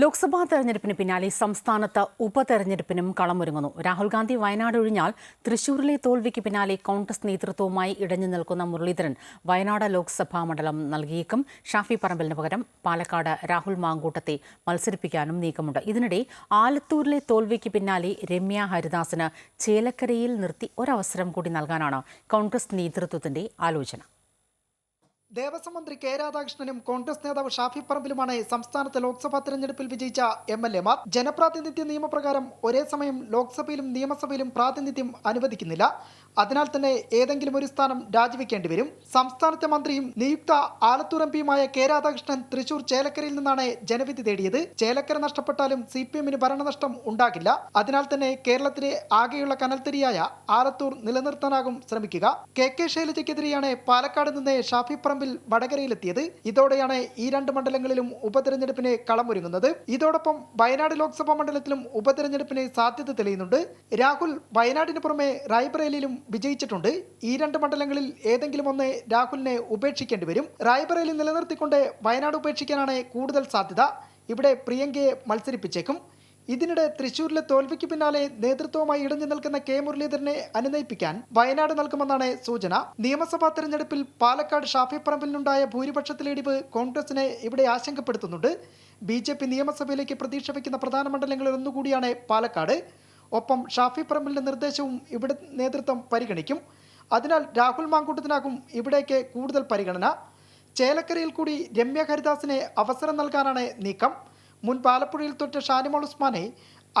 ലോക്സഭാ തെരഞ്ഞെടുപ്പിന് പിന്നാലെ സംസ്ഥാനത്ത് ഉപതെരഞ്ഞെടുപ്പിനും കളമൊരുങ്ങുന്നു. രാഹുൽ ഗാന്ധി വയനാട് ഒഴിഞ്ഞാൽ തൃശൂരിലെ തോൽവിക്ക് പിന്നാലെ കോൺഗ്രസ് നേതൃത്വവുമായി ഇടഞ്ഞു നിൽക്കുന്ന മുരളീധരൻ വയനാട് ലോക്സഭാ മണ്ഡലം നൽകിയേക്കും. ഷാഫി പറമ്പലിന് പകരം പാലക്കാട് രാഹുൽ മാങ്കൂട്ടത്തെ മത്സരിപ്പിക്കാനും നീക്കമുണ്ട്. ഇതിനിടെ ആലത്തൂരിലെ തോൽവിക്ക് പിന്നാലെ രമ്യ ഹരിദാസിന് ചേലക്കരയിൽ നിർത്തി ഒരവസരം കൂടി നൽകാനാണ് കോൺഗ്രസ് നേതൃത്വത്തിന്റെ ആലോചന. ദേവസ്വം മന്ത്രി കെ രാധാകൃഷ്ണനും കോൺഗ്രസ് നേതാവ് ഷാഫി പറമ്പിലുമാണ് സംസ്ഥാനത്ത് ലോക്സഭാ തെരഞ്ഞെടുപ്പിൽ വിജയിച്ച എം എൽ എമാർ ജനപ്രാതിനിധ്യ നിയമപ്രകാരം ഒരേ സമയം ലോക്സഭയിലും നിയമസഭയിലും പ്രാതിനിധ്യം അനുവദിക്കുന്നില്ല. അതിനാൽ തന്നെ ഏതെങ്കിലും ഒരു സ്ഥാനം രാജിവെക്കേണ്ടി വരും. സംസ്ഥാനത്തെ മന്ത്രിയും നിയുക്ത ആലത്തൂർ എം പിയുമായ കെ രാധാകൃഷ്ണൻ തൃശൂർ ചേലക്കരയിൽ നിന്നാണ് ജനവിധി തേടിയത്. ചേലക്കര നഷ്ടപ്പെട്ടാലും സി പി എമ്മിന് ഭരണനഷ്ടം ഉണ്ടാകില്ല. അതിനാൽ തന്നെ കേരളത്തിലെ ആകെയുള്ള കനൽത്തിരിയായ ആലത്തൂർ നിലനിർത്താനാകും ശ്രമിക്കുക. കെ കെ ശൈലജയ്ക്കെതിരെയാണ് പാലക്കാട് നിന്ന് ഷാഫി പറമ്പിൽ വടകരയിലെത്തിയത്. ഇതോടെയാണ് ഈ രണ്ട് മണ്ഡലങ്ങളിലും ഉപതെരഞ്ഞെടുപ്പിന് കളമൊരുങ്ങുന്നത്. ഇതോടൊപ്പം വയനാട് ലോക്സഭാ മണ്ഡലത്തിലും ഉപതെരഞ്ഞെടുപ്പിന് സാധ്യത തെളിയുന്നുണ്ട്. രാഹുൽ വയനാടിന് പുറമെ റായ്ബറേലിയിലും വിജയിച്ചിട്ടുണ്ട്. ഈ രണ്ട് മണ്ഡലങ്ങളിൽ ഏതെങ്കിലും ഒന്ന് രാഹുലിനെ ഉപേക്ഷിക്കേണ്ടി വരും. റായ്ബറേലി നിലനിർത്തിക്കൊണ്ട് വയനാട് ഉപേക്ഷിക്കാനാണ് കൂടുതൽ സാധ്യത. ഇവിടെ പ്രിയങ്കയെ മത്സരിപ്പിച്ചേക്കും. ഇതിനിടെ തൃശൂരിലെ തോൽവിക്ക് പിന്നാലെ നേതൃത്വവുമായി ഇടഞ്ഞു നിൽക്കുന്ന കെ മുരളീധരനെ അനുനയിപ്പിക്കാൻ വയനാട് നൽകുമെന്നാണ് സൂചന. നിയമസഭാ തെരഞ്ഞെടുപ്പിൽ പാലക്കാട് ഷാഫി ഭൂരിപക്ഷത്തിലെ ഇടിവ് കോൺഗ്രസിനെ ഇവിടെ ആശങ്കപ്പെടുത്തുന്നുണ്ട്. ബി നിയമസഭയിലേക്ക് പ്രതീക്ഷ വയ്ക്കുന്ന പ്രധാന മണ്ഡലങ്ങളിൽ ഒന്നുകൂടിയാണ് പാലക്കാട്. ഒപ്പം ഷാഫി പറമ്പിലിന്റെ നിർദ്ദേശവും ഇവിടെ നേതൃത്വം പരിഗണിക്കും. അതിനാൽ രാഹുൽ മാങ്കൂട്ടത്തിനാകും ഇവിടേക്ക് കൂടുതൽ പരിഗണന. ചേലക്കരയിൽ കൂടി രമ്യ ഹരിദാസിനെ അവസരം നൽകാനാണ് നീക്കം. മുൻ പാലപ്പുഴയിൽ തൊറ്റ ഷാനിമോൾ ഉസ്മാനെ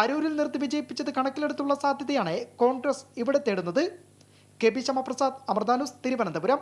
അരൂരിൽ നിർത്തി വിജയിപ്പിച്ചത് കണക്കിലെടുത്തുള്ള സാധ്യതയാണ് കോൺഗ്രസ് ഇവിടെ തേടുന്നത്. കെ പി ശ്യമപ്രസാദ് അമൃതാനുസ് തിരുവനന്തപുരം.